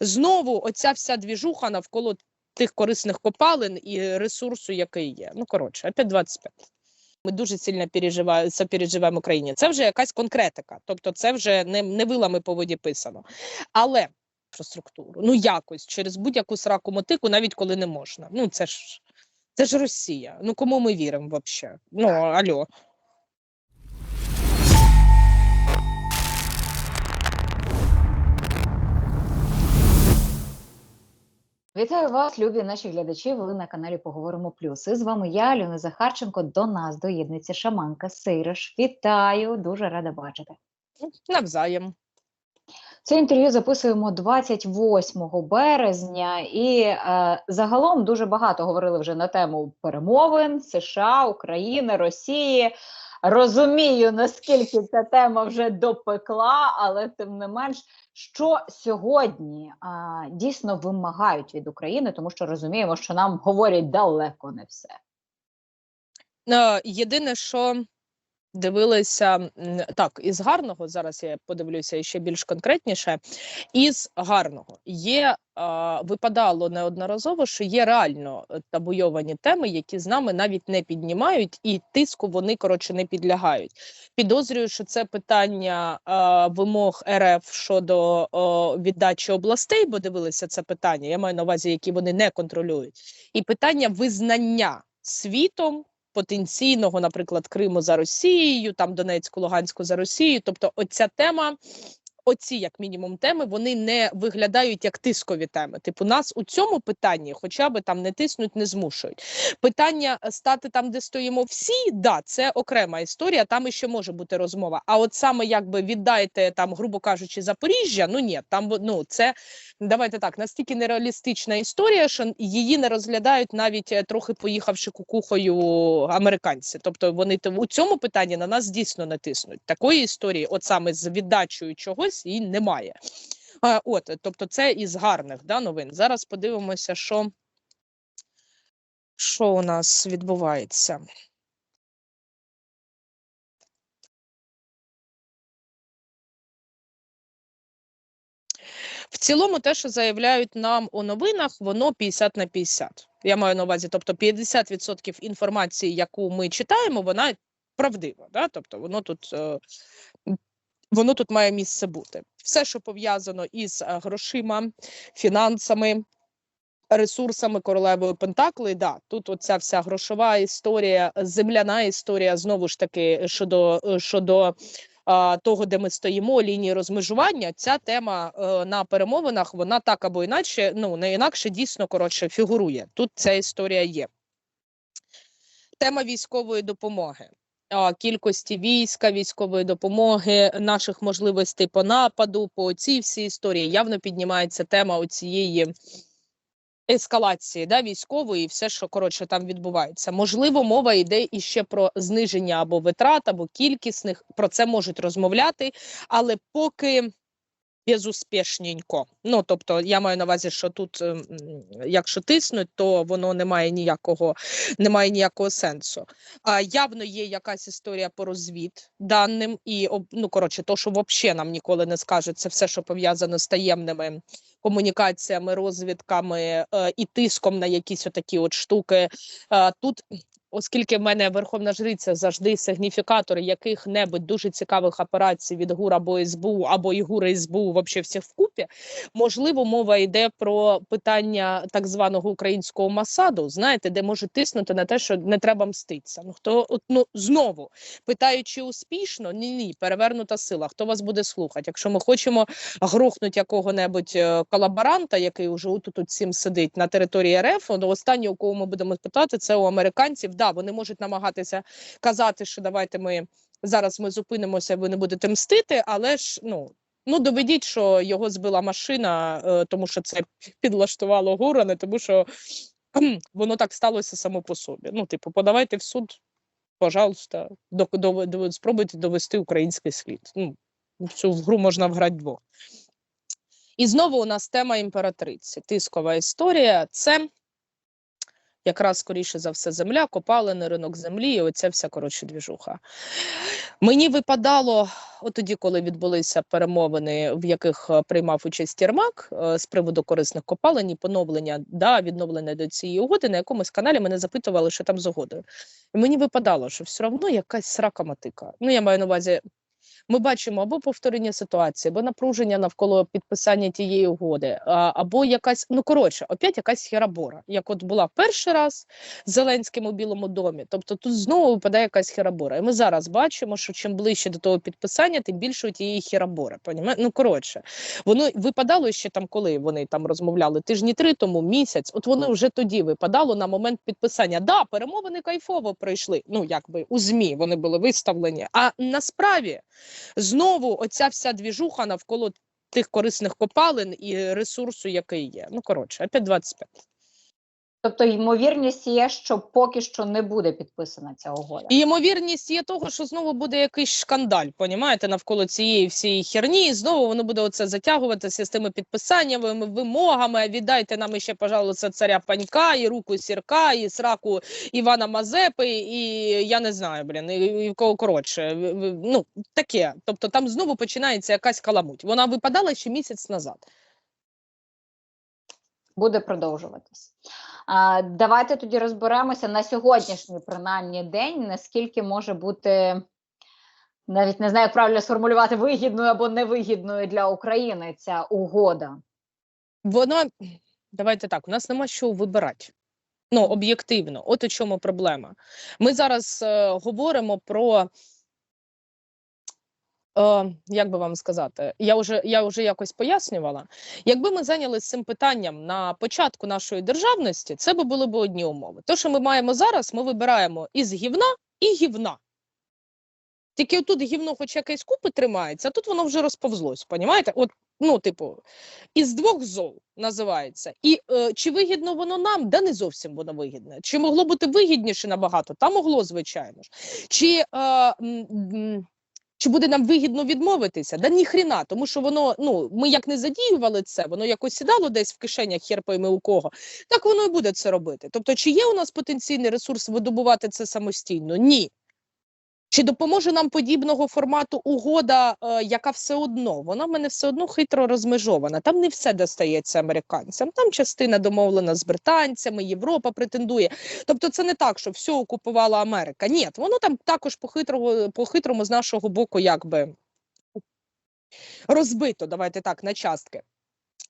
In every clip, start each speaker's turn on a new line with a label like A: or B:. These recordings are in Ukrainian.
A: знову оця вся двіжуха навколо тих корисних копалин і ресурсу, який є. Ну коротше, опять 25. Ми дуже сильно переживаємо, сопереживаємо Україні. Це вже якась конкретика, тобто це вже не, не вилами по воді писано. Але інфраструктуру, ну якось через будь-яку сраку мотику, навіть коли не можна. Ну це ж це ж Росія. Ну кому ми віримо взагалі? Ну альо.
B: Вітаю вас, любі наші глядачі. Ви на каналі Поговоримо Плюс. І з вами я, Альона Захарченко. До нас доєднується шаманка Сейриш. Вітаю, дуже рада бачити.
A: Навзаєм.
B: Це інтерв'ю записуємо 28 березня, і е, загалом дуже багато говорили вже на тему перемовин США, України, Росії. Розумію, наскільки ця тема вже допекла, але тим не менш, що сьогодні а, дійсно вимагають від України, тому що розуміємо, що нам говорять далеко не все.
A: Е, Єдине, що дивилися так, із гарного, зараз я подивлюся ще більш конкретніше. Із гарного є е, випадало неодноразово, що є реально е, табуйовані теми, які з нами навіть не піднімають, і тиску вони коротше не підлягають. Підозрюю, що це питання е, вимог РФ щодо віддачі областей, бо дивилися це питання. Я маю на увазі, які вони не контролюють, і питання визнання світом потенційного, наприклад, Криму за Росією, там Донецьку, Луганську за Росією. Тобто, оця тема. Оці, як мінімум, теми вони не виглядають як тискові теми. Типу, нас у цьому питанні, хоча би там не тиснуть, не змушують. Питання е, стати там, де стоїмо всі, да, це окрема історія. Там іще може бути розмова. А от саме якби віддайте там, грубо кажучи, Запоріжжя, ну ні, там ну це давайте так, настільки нереалістична історія, що її не розглядають навіть е, трохи поїхавши кукухою американці. Тобто вони у цьому питанні на нас дійсно не тиснуть. Такої історії, от саме з віддачею чогось, і немає. От, тобто, це із гарних да, новин. Зараз подивимося, що, що у нас відбувається. В цілому, те, що заявляють нам у новинах, воно 50 на 50. Я маю на увазі, тобто 50% інформації, яку ми читаємо, вона правдива. Да? Тобто воно тут, е, воно тут має місце бути. Все, що пов'язано із е, грошима, фінансами, ресурсами королевою Пентакли, да, тут оця вся грошова історія, земляна історія, знову ж таки, щодо, е, щодо а, того, де ми стоїмо, лінії розмежування, ця тема е, на перемовинах, вона так або інакше, ну не інакше дійсно коротше фігурує. Тут ця історія є. Тема військової допомоги. Кількості війська, військової допомоги, наших можливостей по нападу, по цій всій історії явно піднімається тема оцієї ескалації да, військової, і все, що коротше там відбувається. Можливо, мова йде іще про зниження або витрат, або кількісних. Про це можуть розмовляти, але поки безуспішненько. Ну тобто, я маю на увазі, що тут, ем, якщо тиснуть, то воно не має ніякого, не має ніякого сенсу. А явно є якась історія по розвід даним, і ну коротше, то, що взагалі нам ніколи не скажуть, це все, що пов'язано з таємними комунікаціями, розвідками е, і тиском на якісь отакі от штуки. Е, тут, оскільки в мене верховна жриця завжди сигніфікатори яких-небудь дуже цікавих операцій від ГУР або СБУ, або і ГУР СБУ, вообще всіх вкупі, можливо, мова йде про питання так званого українського масаду, знаєте, де може тиснути на те, що не треба мститися. Ну хто от, ну знову питаючи успішно, ні, ні, перевернута сила. Хто вас буде слухати? Якщо ми хочемо грохнуть якого-небудь е, колаборанта, який вже тут тут всім сидить на території РФ, то останнє, у кого ми будемо питати, це у американців. Да, вони можуть намагатися казати, що давайте ми зараз ми зупинимося, ви не будете мстити, але ж ну. Ну, доведіть, що його збила машина, е, тому що це підлаштувало гура, не тому що воно так сталося само по собі. Ну, типу, подавайте в суд, пожалуйста, до, до, до, спробуйте довести український слід. Ну, цю гру можна вграти двох. І знову у нас тема імператриці. Тискова історія. Це якраз скоріше за все земля, копалини, ринок землі, і оця вся коротше двіжуха. Мені випадало, от тоді, коли відбулися перемовини, в яких е, приймав участь Єрмак е, з приводу корисних копалин і поновлення да, відновлення до цієї угоди, на якомусь каналі мене запитували, що там з угодою. І мені випадало, що все одно якась срака матика. Ну, я маю на увазі. Ми бачимо або повторення ситуації, або напруження навколо підписання тієї угоди, або якась, ну коротше, опять якась херабора, як от була перший раз з Зеленським у Білому домі. Тобто тут знову випадає якась херабора. І ми зараз бачимо, що чим ближче до того підписання, тим більше тієї херабори. Понімає? Ну коротше, воно випадало ще там, коли вони там розмовляли тижні три тому, місяць. От воно вже тоді випадало на момент підписання. Да, перемовини кайфово пройшли. Ну якби у змі вони були виставлені. А насправді знову оця вся двіжуха навколо тих корисних копалин і ресурсу, який є. Ну коротше, опять 25.
B: Тобто, ймовірність є, що поки що не буде підписана ця угода.
A: І ймовірність є того, що знову буде якийсь шкандаль, понімаєте, навколо цієї всієї херні, і знову воно буде оце затягуватися з тими підписаннями, вимогами. Віддайте нам ще, пожалуйста, царя панька, і руку сірка, і сраку Івана Мазепи, і я не знаю, блін, і, і кого коротше. в- в- Ну таке. Тобто там знову починається якась каламуть. Вона випадала ще місяць назад.
B: буде продовжуватись. Давайте тоді розберемося на сьогоднішній принаймні день, наскільки може бути. Навіть не знаю, як правильно сформулювати вигідною або невигідною для України ця угода.
A: Вона давайте так, у нас нема що вибирати. Ну, об'єктивно, от у чому проблема. Ми зараз е, говоримо про. Е, як би вам сказати, я вже я вже якось пояснювала. Якби ми зайнялися цим питанням на початку нашої державності, це би були б одні умови. Те, що ми маємо зараз, ми вибираємо із гівна і гівна. Тільки отут гівно, хоч якесь купи тримається, а тут воно вже розповзлось. Понімаєте? От, ну, типу, із двох зол називається. І е, чи вигідно воно нам? Да не зовсім воно вигідне. Чи могло бути вигідніше набагато? Та могло, звичайно ж. Чи, е, м, м, чи буде нам вигідно відмовитися? Да ніхріна, тому що воно, ну, ми як не задіювали це, воно якось сідало десь в кишенях хер пойми у кого, так воно і буде це робити. Тобто, чи є у нас потенційний ресурс видобувати це самостійно? Ні. Чи допоможе нам подібного формату угода, е, яка все одно вона в мене все одно хитро розмежована. Там не все достається американцям. Там частина домовлена з британцями, Європа претендує. Тобто, це не так, що все окупувала Америка. Ні, воно там також по хитрому, по хитрому з нашого боку, якби розбито. Давайте так на частки.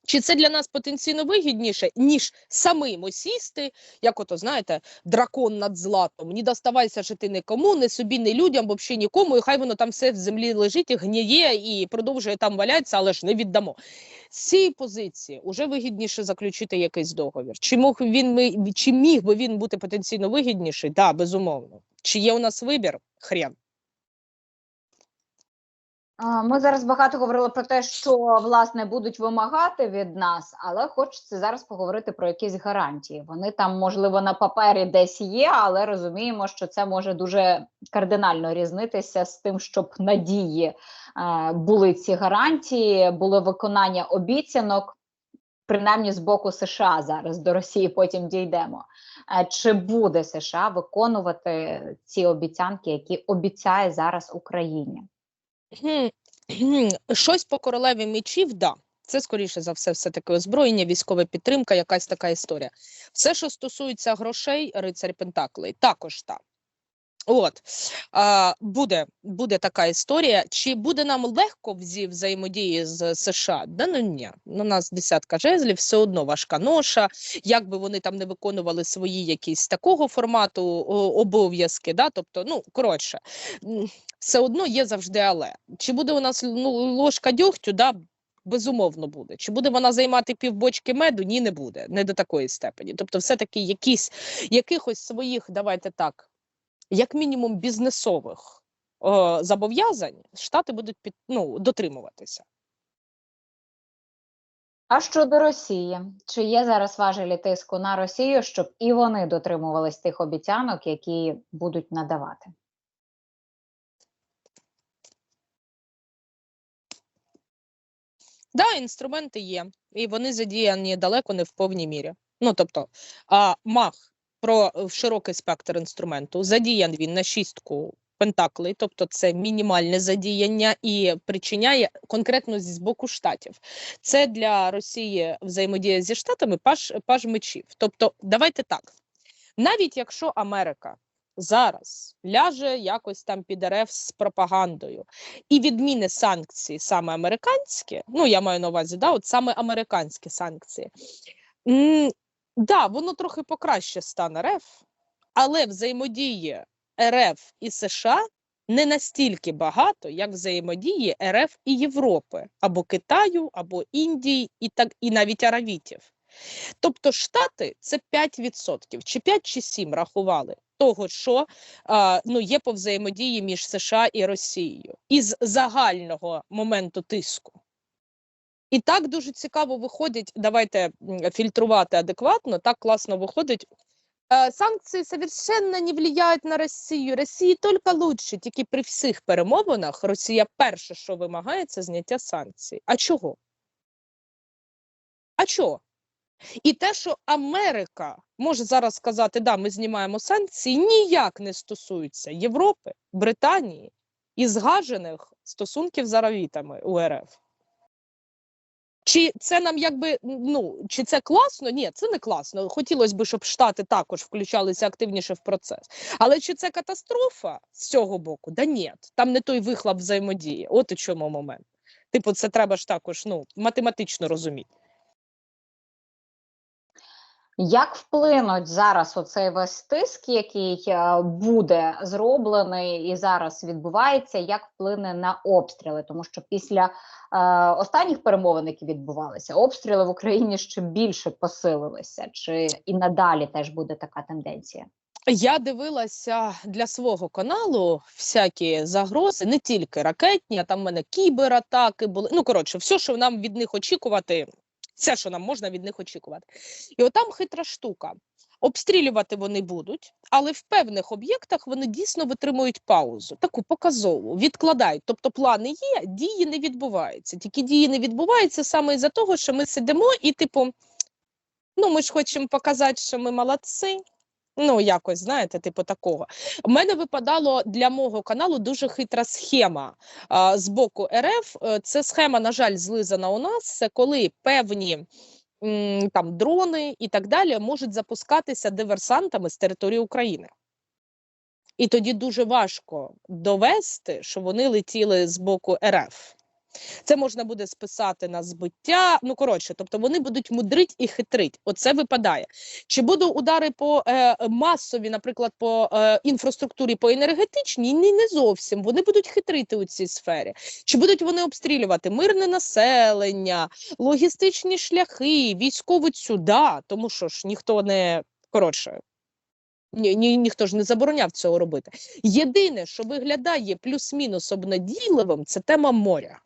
A: Чи це для нас потенційно вигідніше, ніж самим осісти, як ото знаєте, дракон над златом? Не доставайся жити нікому, не собі, не людям, взагалі нікому, і хай воно там все в землі лежить і гніє і продовжує там валятися, але ж не віддамо. З цієї позиції вже вигідніше заключити якийсь договір. Чи мог він чи міг би він бути потенційно вигідніший? Так, да, безумовно. Чи є у нас вибір? Хрен.
B: Ми зараз багато говорили про те, що власне будуть вимагати від нас, але хочеться зараз поговорити про якісь гарантії. Вони там, можливо, на папері десь є, але розуміємо, що це може дуже кардинально різнитися з тим, щоб надії е, були ці гарантії, було виконання обіцянок. Принаймні з боку США зараз до Росії потім дійдемо. Е, Чи буде США виконувати ці обіцянки, які обіцяє зараз Україні?
A: Щось по королеві мечів, да. Це скоріше за все, все таки озброєння, військова підтримка, якась така історія. Все, що стосується грошей, рицарь Пентаклей, також так. От а, буде, буде така історія. Чи буде нам легко зі взаємодії з США? Да ну ні. У нас десятка жезлів, все одно важка ноша. Як би вони там не виконували свої якісь такого формату обов'язки, да? тобто, ну коротше, все одно є завжди але. Чи буде у нас ну, ложка дьогтю? Да? Безумовно буде. Чи буде вона займати півбочки меду? Ні, не буде, не до такої степені. Тобто, все-таки якісь якихось своїх, давайте так, як мінімум бізнесових е, зобов'язань штати будуть під, ну, дотримуватися.
B: А щодо Росії, чи є зараз важелі тиску на Росію, щоб і вони дотримувались тих обіцянок, які будуть надавати?
A: Да, інструменти є, і вони задіяні далеко не в повній мірі. Ну тобто, а, мах про е, широкий спектр інструменту. Задіян він на шістку пентаклей, тобто це мінімальне задіяння і причиняє конкретно з боку штатів. Це для Росії взаємодія зі штатами паж, паж мечів. Тобто, давайте так. Навіть якщо Америка зараз ляже якось там під РФ з пропагандою і відміни санкції саме американські, ну я маю на увазі, да, от саме американські санкції. Да, воно трохи покраще стане РФ, але взаємодії РФ і США не настільки багато, як взаємодії РФ і Європи, або Китаю, або Індії, і так і навіть Аравітів. Тобто Штати це 5%, чи 5 чи 7 рахували того, що а, ну, є по взаємодії між США і Росією із загального моменту тиску. І так дуже цікаво виходить, давайте фільтрувати адекватно, так класно виходить. Е, Санкції совершенно не влияють на Росію. Росії тільки лучше. Тільки при всіх перемовинах Росія перше, що вимагає, це зняття санкцій. А чого? А чого? І те, що Америка може зараз сказати, да, ми знімаємо санкції, ніяк не стосується Європи, Британії і згажених стосунків з аравітами у РФ. Чи це нам якби ну чи це класно? Ні, це не класно. Хотілося б, щоб Штати також включалися активніше в процес. Але чи це катастрофа з цього боку? Да ні, там не той вихлоп взаємодії. От у чому момент. Типу, це треба ж також ну математично розуміти.
B: Як вплинуть зараз оцей весь тиск, який е, буде зроблений і зараз відбувається, як вплине на обстріли? Тому що після е, останніх перемовин, які відбувалися, обстріли в Україні ще більше посилилися. Чи і надалі теж буде така тенденція?
A: Я дивилася для свого каналу всякі загрози, не тільки ракетні, а там в мене кібератаки були. Ну коротше, все, що нам від них очікувати, все, що нам можна від них очікувати. І отам хитра штука. Обстрілювати вони будуть, але в певних об'єктах вони дійсно витримують паузу, таку показову, відкладають. Тобто плани є, дії не відбуваються. Тільки дії не відбуваються саме із-за того, що ми сидимо і, типу, ну ми ж хочемо показати, що ми молодці. Ну, якось, знаєте, типу такого. У мене випадало для мого каналу дуже хитра схема а, з боку РФ. Е, Це схема, на жаль, злизана у нас. Це коли певні там дрони і так далі можуть запускатися диверсантами з території України. І тоді дуже важко довести, що вони летіли з боку РФ. Це можна буде списати на збиття. Ну коротше, тобто вони будуть мудрить і хитрить. Оце випадає. Чи будуть удари по е, масові, наприклад, по е, інфраструктурі, по енергетичній? Ні, не зовсім. Вони будуть хитрити у цій сфері. Чи будуть вони обстрілювати мирне населення, логістичні шляхи, військову цю? Да, тому що ж ніхто не коротше. Ні, ні, ніхто ж не забороняв цього робити. Єдине, що виглядає плюс-мінус обнадійливим, це тема моря.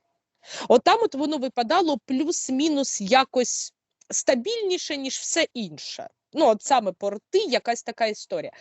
A: От от воно випадало плюс-мінус якось стабільніше, ніж все інше. Ну, от саме порти, якась така історія.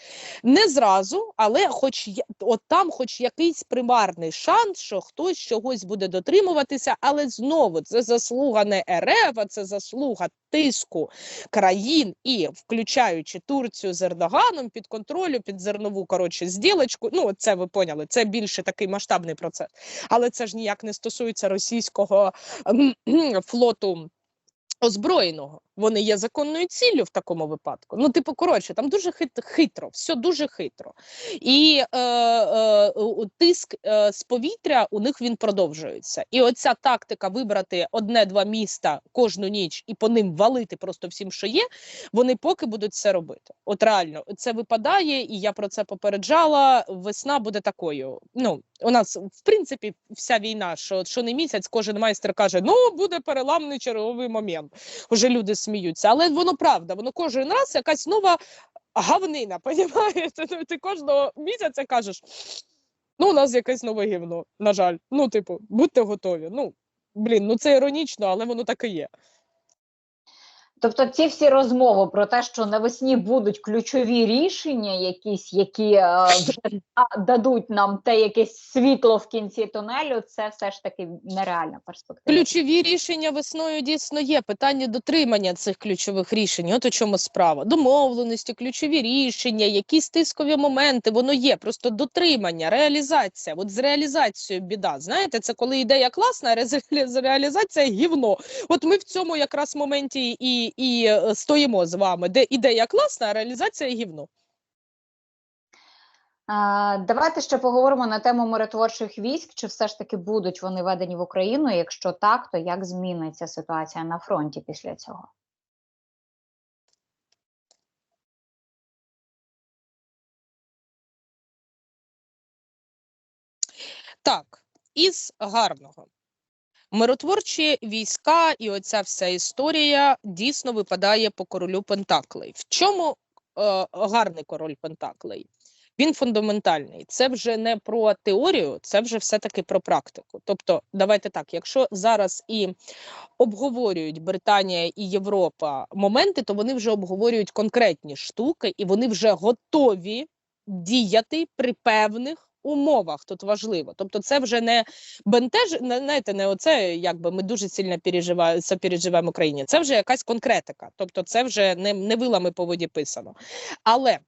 A: Не зразу, але хоч от там, хоч якийсь примарний шанс, що хтось чогось буде дотримуватися, але знову це заслуга не РФ, а це заслуга тиску країн і включаючи Турцію з Ердоганом під контролю, під зернову коротше зділочку. Ну, це ви поняли, це більше такий масштабний процес. Але це ж ніяк не стосується російського флоту озброєного. Вони є законною ціллю в такому випадку. Ну, типу, коротше, там дуже хитро, все дуже хитро. І е, е, тиск е, з повітря у них він продовжується. І оця тактика вибрати одне-два міста кожну ніч і по ним валити просто всім, що є, вони поки будуть це робити. От реально, це випадає, і я про це попереджала. Весна буде такою. Ну, у нас в принципі вся війна, що, що не місяць, кожен майстер каже: ну буде переламний черговий момент. Уже люди сміються, але воно правда, воно кожен раз якась нова гавнина, понімаєте? Ти кожного місяця кажеш. Ну, у нас якесь нове гівно, на жаль. Ну, типу, будьте готові. Ну, блін, ну це іронічно, але воно так і є.
B: Тобто ці всі розмови про те, що навесні будуть ключові рішення, якісь, які е, вже дадуть нам те якесь світло в кінці тунелю, це все ж таки нереальна перспектива.
A: Ключові рішення весною дійсно є. Питання дотримання цих ключових рішень. От у чому справа. Домовленості, ключові рішення, якісь тискові моменти, воно є. Просто дотримання, реалізація. От з реалізацією біда. Знаєте, це коли ідея класна, а реалізація реалізація гівно. От ми в цьому якраз моменті і, і е, стоїмо з вами, де ідея класна, а реалізація гівно.
B: Давайте ще поговоримо на тему миротворчих військ. Чи все ж таки будуть вони введені в Україну? Якщо так, то як зміниться ситуація на фронті після цього?
A: Так, із гарного. Миротворчі війська і оця вся історія дійсно випадає по королю Пентаклей. В чому е, гарний король Пентаклей? Він фундаментальний. Це вже не про теорію, це вже все-таки про практику. Тобто, давайте так, якщо зараз і обговорюють Британія і Європа моменти, то вони вже обговорюють конкретні штуки, і вони вже готові діяти при певних умовах. Тут важливо. Тобто, це вже не бентеж, не знаєте, не оце, якби ми дуже сильно переживаємо, переживаємо Україні. Це вже якась конкретика. Тобто, це вже не, не вилами по воді писано. Але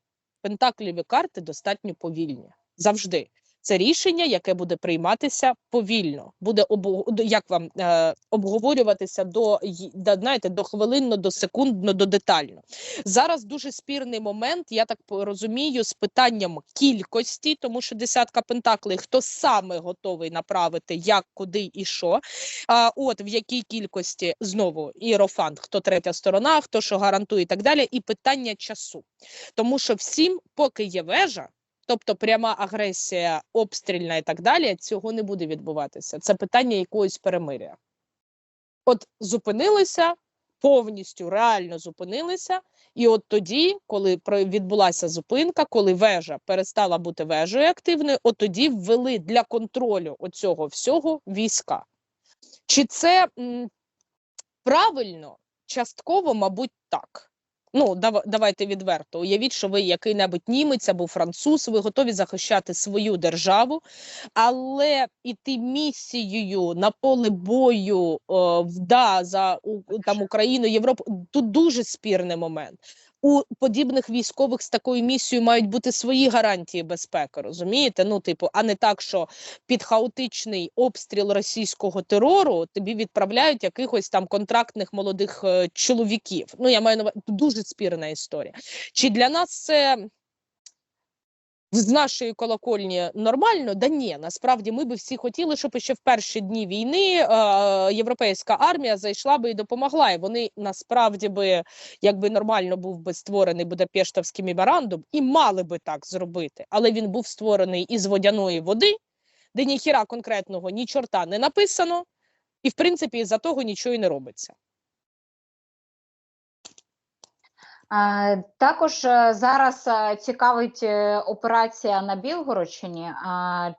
A: пентакліві карти достатньо повільні завжди. Це рішення, яке буде прийматися повільно, буде обо- як вам е, обговорюватися до, знаєте, до хвилинно, до секундно, до детально. Зараз дуже спірний момент, я так розумію, з питанням кількості, тому що десятка пентаклей, хто саме готовий направити, як, куди і що. А, от в якій кількості знову іерофант, хто третя сторона, хто що гарантує і так далі, і питання часу. Тому що всім, поки є вежа, тобто пряма агресія, обстрільна і так далі, цього не буде відбуватися. Це питання якогось перемиря. От зупинилися, повністю реально зупинилися, і от тоді, коли відбулася зупинка, коли вежа перестала бути вежею активною, от тоді ввели для контролю оцього всього війська. Чи це м, правильно? Частково, мабуть, так. Ну, дава- давайте відверто. Уявіть, що ви який-небудь німець або француз, ви готові захищати свою державу, але іти місією на поле бою о, да, за у- там Україну, Європу тут дуже спірний момент. У подібних військових з такою місією мають бути свої гарантії безпеки, розумієте? Ну, типу, а не так, що під хаотичний обстріл російського терору тобі відправляють якихось там контрактних молодих е, чоловіків. Ну, я маю на увазі, дуже спірна історія. Чи для нас це з нашої колокольні нормально? Да ні, насправді ми би всі хотіли, щоб ще в перші дні війни е, європейська армія зайшла би і допомогла. І вони насправді би, якби нормально був би створений Будапештовський меморандум, і мали би так зробити. Але він був створений із водяної води, де ніхіра конкретного ні чорта не написано, і в принципі із-за того нічого і не робиться.
B: Е, Також е, зараз е, цікавить е, операція на Білгородщині.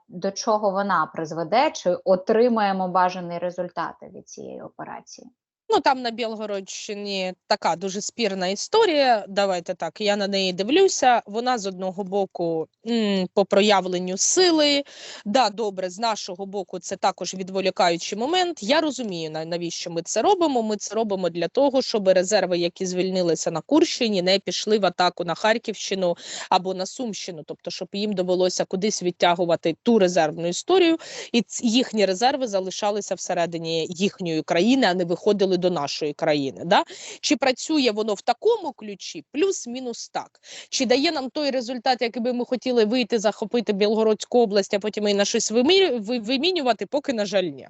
B: До чого вона призведе? Чи отримаємо бажані результати від цієї операції?
A: Ну там на Білгородщині така дуже спірна історія. Давайте так. Я на неї дивлюся. Вона з одного боку м, по проявленню сили. Да, добре, з нашого боку, це також відволікаючий момент. Я розумію, навіщо ми це робимо. Ми це робимо для того, щоб резерви, які звільнилися на Курщині, не пішли в атаку на Харківщину або на Сумщину, тобто, щоб їм довелося кудись відтягувати ту резервну історію, і їхні резерви залишалися всередині їхньої країни, а не виходили до нашої країни. Да? Чи працює воно в такому ключі? Плюс-мінус так. Чи дає нам той результат, який би ми хотіли вийти, захопити Білгородську область, а потім і на щось вимі- вимінювати, поки на жаль, ні.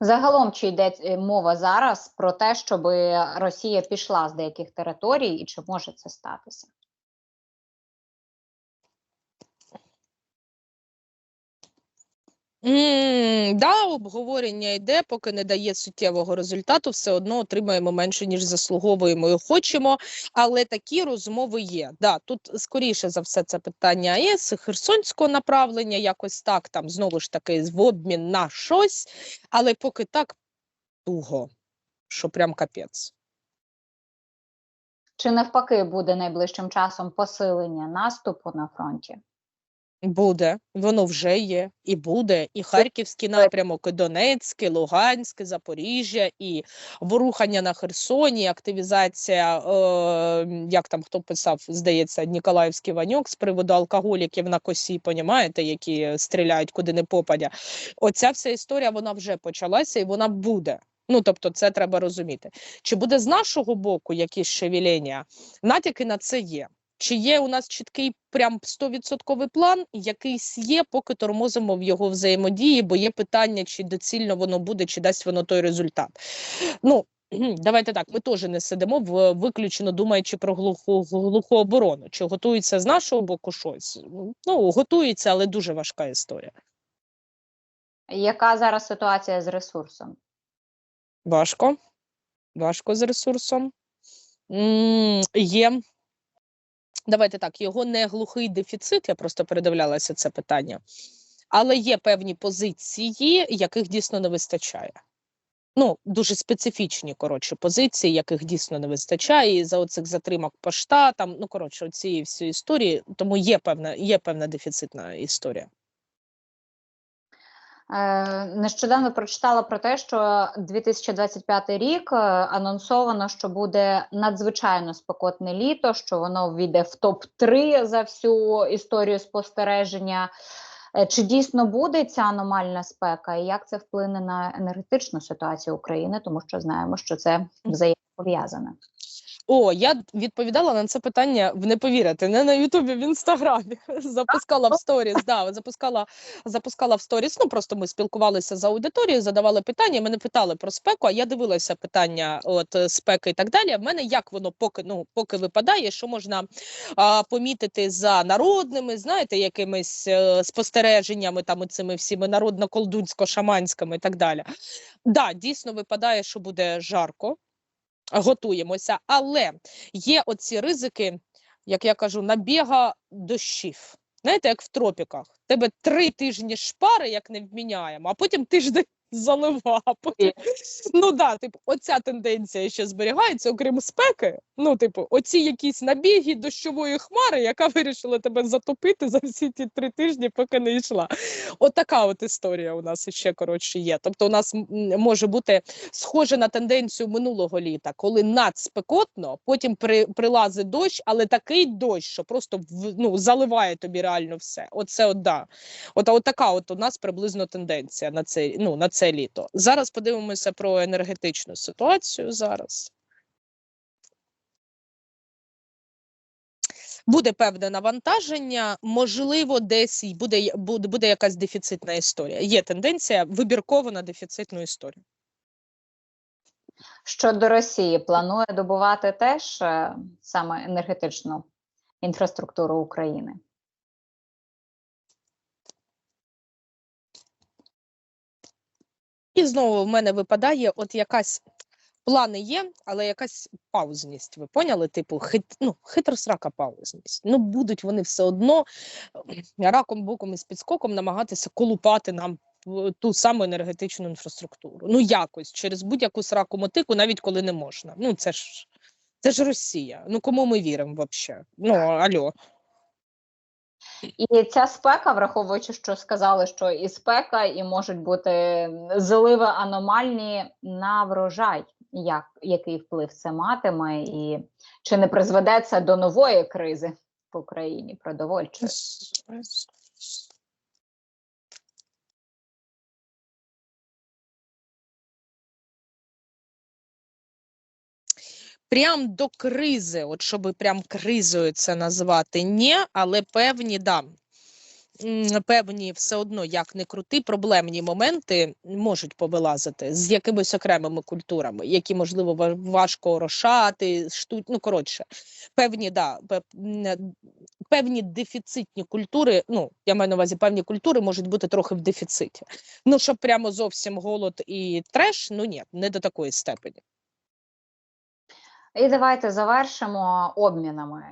B: Загалом, чи йде е, мова зараз про те, щоб Росія пішла з деяких територій, і чи може це статися?
A: Да, обговорення йде, поки не дає суттєвого результату, все одно отримаємо менше, ніж заслуговуємо і хочемо. Але такі розмови є. Да, тут скоріше за все це питання АЕС, Херсонського направлення, якось так, там знову ж таки в обмін на щось, але поки так туго. що прям капець.
B: Чи навпаки буде найближчим часом посилення наступу на фронті?
A: Буде, воно вже є, і буде, і Харківський напрямок, і Донецький, Луганський, Запоріжжя, і ворухання на Херсоні, активізація, е, як там хто писав, здається, Ніколаївський Ванюк з приводу алкоголіків на косі, понімаєте, які стріляють куди не попадя. Оця вся історія вона вже почалася і вона буде. Ну, тобто, це треба розуміти. Чи буде з нашого боку якісь шевелення? Натяки на це є. Чи є у нас чіткий прям 100% план? Якийсь є, поки тормозимо в його взаємодії, бо є питання, чи доцільно воно буде, чи дасть воно той результат. Ну, давайте так, ми теж не сидимо в виключно думаючи про глуху, глуху оборону. Чи готується з нашого боку щось? Ну, готується, але дуже важка історія.
B: Яка зараз ситуація з ресурсом?
A: Важко. Важко з ресурсом. М, Є. Давайте так, його не глухий дефіцит, я просто передивлялася це питання, але є певні позиції, яких дійсно не вистачає. Ну, дуже специфічні, коротше, позиції, яких дійсно не вистачає, і за оцих затримок по штатам, ну, коротше, цієї всієї історії, тому є певна, є певна дефіцитна історія.
B: Е, Нещодавно прочитала про те, що 2025 рік е, анонсовано, що буде надзвичайно спекотне літо, що воно війде в топ 3 за всю історію спостереження. Е, Чи дійсно буде ця аномальна спека, і як це вплине на енергетичну ситуацію України, тому що знаємо, що це взаємопов'язане.
A: О, я відповідала на це питання в не повірите, не на Ютубі, в інстаграмі. Запускала в сторіс. Да, запускала, запускала в сторіс. Ну просто ми спілкувалися з аудиторією, задавали питання. Мене питали про спеку. А я дивилася питання от е, спеки і так далі. В мене як воно поки ну поки випадає, що можна а, помітити за народними, знаєте, якимись е, спостереженнями, там цими всіми народно-колдунсько-шаманськими і так далі. Да, дійсно випадає, що буде жарко готуємося, але є оці ризики, як я кажу, набіга дощів. Знаєте, як в тропіках. Тебе три тижні шпари, як не вміняємо, а потім тиждень залива. Ну да, типу, оця тенденція ще зберігається, окрім спеки. Ну, типу, оці якісь набіги дощової хмари, яка вирішила тебе затопити за всі ті три тижні, поки не йшла. От от історія у нас ще коротше є. Тобто, у нас може бути схоже на тенденцію минулого літа, коли надспекотно, потім при, прилазить дощ, але такий дощ, що просто в, ну, заливає тобі реально все. Оце от да. От, от така от у нас приблизно тенденція на це, ну, на це літо. Зараз подивимося про енергетичну ситуацію зараз. Буде певне навантаження, можливо, десь буде, буде, буде якась дефіцитна історія. Є тенденція вибірково на дефіцитну історію.
B: Щодо Росії, планує добувати теж е, саме енергетичну інфраструктуру України.
A: І знову в мене випадає от якась плани є, але якась паузність. Ви поняли? Типу, хит, ну, хитросрака паузність. Ну, будуть вони все одно е, раком, боком і з підскоком намагатися колупати нам ту саму енергетичну інфраструктуру. Ну, якось через будь-яку сраку мотику, навіть коли не можна. Ну, це ж це ж Росія. Ну кому ми віримо взагалі? Ну, альо.
B: І ця спека, враховуючи, що сказали, що і спека, і можуть бути зливи аномальні на врожай. Як, який вплив це матиме, і чи не призведе це до нової кризи в Україні продовольчої?
A: Прям до кризи, от щоб прям кризою це назвати, ні, але певні, да, певні все одно, як не крути, проблемні моменти можуть повилазити з якимись окремими культурами, які, можливо, важко орошати, шту... ну, коротше, певні, да, певні дефіцитні культури, ну, я маю на увазі, певні культури можуть бути трохи в дефіциті. Ну, щоб прямо зовсім голод і треш, ну ні, не до такої степені.
B: І давайте завершимо обмінами.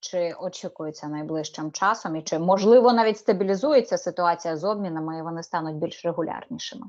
B: Чи очікується найближчим часом, і чи можливо навіть стабілізується ситуація з обмінами, і вони стануть більш регулярнішими?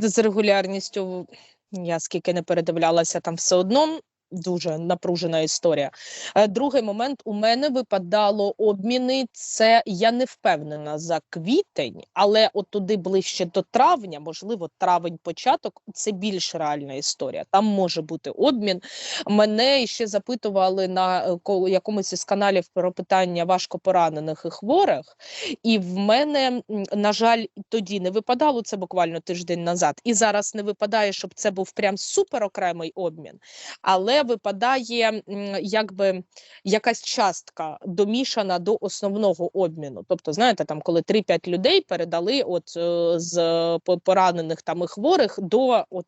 A: З регулярністю Я скільки не передивлялася, там все одно дуже напружена історія. Е, Другий момент у мене випадало обміни. Це я не впевнена за квітень, але от туди ближче до травня, можливо, травень початок це більш реальна історія. Там може бути обмін. Мене ще запитували на е, якомусь із каналів про питання важко поранених і хворих. І в мене, на жаль, тоді не випадало це буквально тиждень назад. І зараз не випадає, щоб це був прям супер окремий обмін, але випадає якби якась частка домішана до основного обміну. Тобто, знаєте, там коли 3-5 людей передали от е, з поранених там і хворих до от.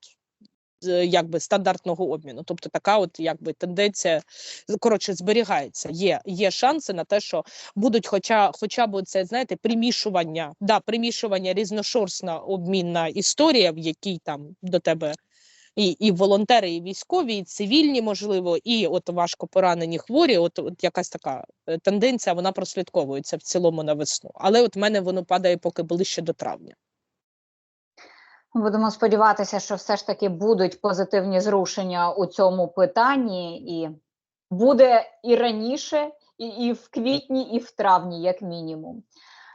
A: Якби стандартного обміну, тобто така, от якби тенденція коротше зберігається. Є, є шанси на те, що будуть, хоча, хоча б це знаєте, примішування, да, примішування різношорстна обмінна історія, в якій там до тебе і, і волонтери, і військові, і цивільні, можливо, і от важко поранені хворі. От, от якась така е, тенденція, вона прослідковується в цілому на весну. Але от в мене воно падає поки ближче до травня.
B: Будемо сподіватися, що все ж таки будуть позитивні зрушення у цьому питанні, і буде і раніше, і, і в квітні, і в травні, як мінімум.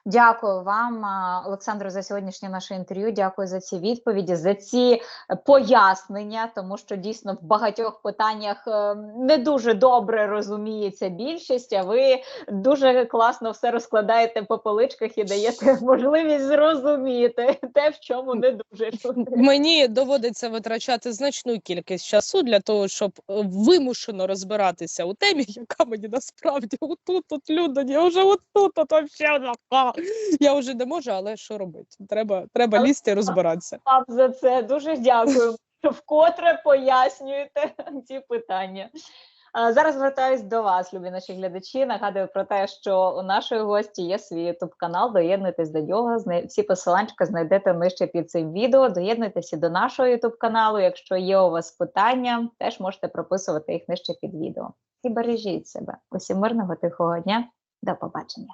B: Дякую вам, а, Олександро, за сьогоднішнє наше інтерв'ю. Дякую за ці відповіді, за ці е, пояснення, тому що дійсно в багатьох питаннях е, не дуже добре розуміється більшість. А ви дуже класно все розкладаєте по поличках і даєте можливість зрозуміти те, в чому не дуже
A: Мені доводиться витрачати значну кількість часу для того, щоб е, вимушено розбиратися у темі, яка мені насправді отут от люди, я вже отут от вообще така. Я вже не можу, але що робити? Треба, треба
B: Але-
A: лізти і розбиратися.
B: вам за це. Дуже дякую, що вкотре пояснюєте ці питання. Зараз звертаюсь до вас, любі наші глядачі. Нагадую про те, що у нашої гості є свій ютуб канал. Доєднуйтесь до нього. Всі посиланчика знайдете нижче під цим відео. Доєднуйтеся до нашого ютуб каналу. Якщо є у вас питання, теж можете прописувати їх нижче під відео. І бережіть себе. Усім мирного тихого дня. До побачення.